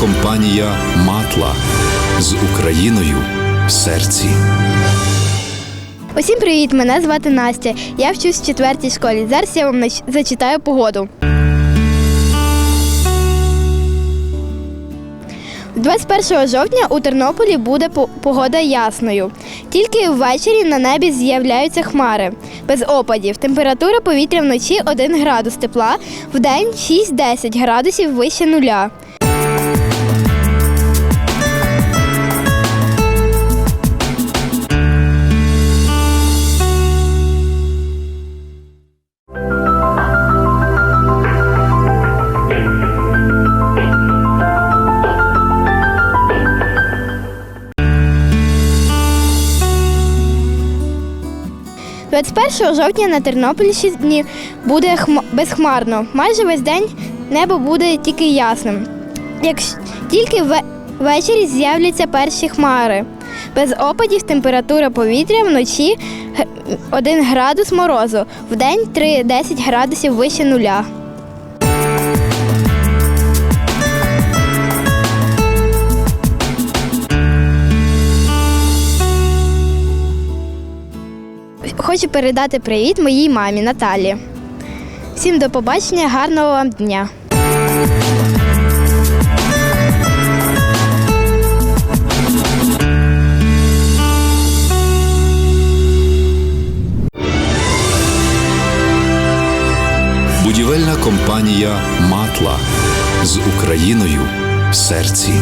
компанія Матла з Україною в серці. Усім привіт! Мене звати Настя. Я вчусь в четвертій школі. Зараз я вам зачитаю погоду. 21 жовтня у Тернополі буде погода ясною. Тільки ввечері на небі з'являються хмари без опадів. Температура повітря вночі 1 градус тепла, вдень 6-10 градусів вище нуля. – 21 жовтня на Тернопільщині буде хм- безхмарно. Майже весь день небо буде тільки ясним. Якщо тільки вве- ввечері з'являться перші хмари. Без опадів температура повітря вночі 1 градус морозу, вдень 3-10 градусів вище нуля. Хочу передати привіт моїй мамі Наталі. Всім до побачення, гарного вам дня! Будівельна компанія Матла з Україною в серці.